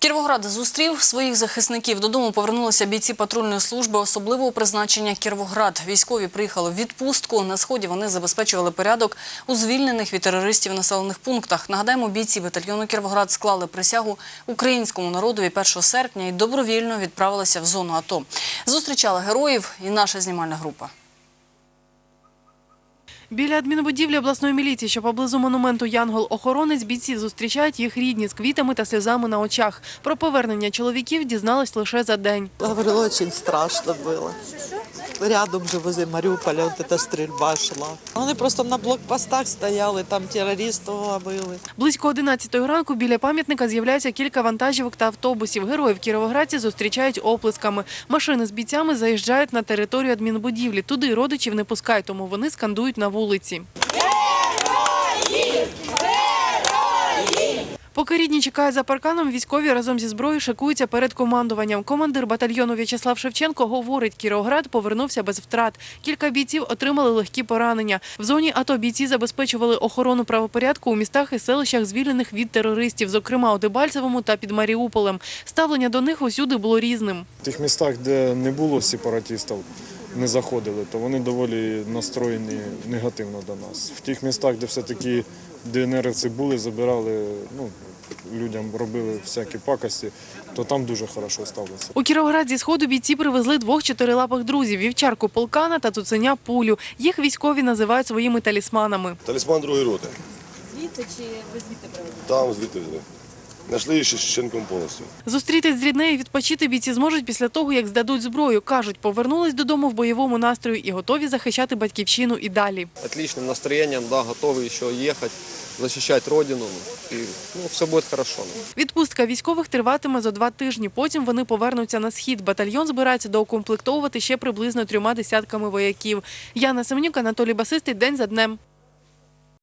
Кіровоград зустрів своїх захисників. Додому повернулися бійці патрульної служби особливого призначення Кіровоград. Військові приїхали в відпустку. На сході вони забезпечували порядок у звільнених від терористів населених пунктах. Нагадаємо, бійці батальйону Кіровоград склали присягу українському народові 1 серпня і добровільно відправилися в зону АТО. Зустрічали героїв і наша знімальна група. Біля адмінбудівлі обласної міліції, що поблизу монументу Янгол-охоронець, бійці зустрічають їх рідні з квітами та сльозами на очах. Про повернення чоловіків дізнались лише за день. Говорила, дуже страшно было. Рядом же возле Маріуполя от эта стрільба шла. Вони просто на блокпостах стояли, там терористів ловили. Близько 11 ранку біля пам'ятника з'являється кілька вантажівок та автобусів. Героїв Кіровоградці зустрічають оплесками. Машини з бійцями заїжджають на територію адмінбудівлі. Туди родичів не пускають, тому вони скандують на вулиці. Поки рідні чекають за парканом, військові разом зі зброєю шикуються перед командуванням. Командир батальйону В'ячеслав Шевченко говорить, Кіровоград повернувся без втрат. Кілька бійців отримали легкі поранення. В зоні АТО бійці забезпечували охорону правопорядку у містах і селищах, звільнених від терористів, зокрема у Дебальцевому та під Маріуполем. Ставлення до них усюди було різним. В тих містах, де не було сепаратистів, не заходили, то вони доволі настроєні негативно до нас. В тих містах, де все-таки ДНРівці були, забирали, ну, людям робили всякі пакості, то там дуже хорошо сталося. У Кіровоград зі сходу бійці привезли двох чотирилапих друзів – вівчарку полкана та цуценя пулю. Їх військові називають своїми талісманами. Талісман другої роти. Звідси чи ви звідти привезли? Там звідти. Знайшли її ще з повністю. Зустрітись з ріднею і відпочити бійці зможуть після того, як здадуть зброю. Кажуть, повернулись додому в бойовому настрої і готові захищати батьківщину і далі. отличным настроением, да, готовы еще ехать, защищать родину, и ну, все будет хорошо. Відпустка військових триватиме за два тижні. Потім вони повернуться на схід. Батальйон збирається доукомплектовувати ще приблизно трьома десятками вояків. Яна Семенюк, Анатолій Басистий. День за днем.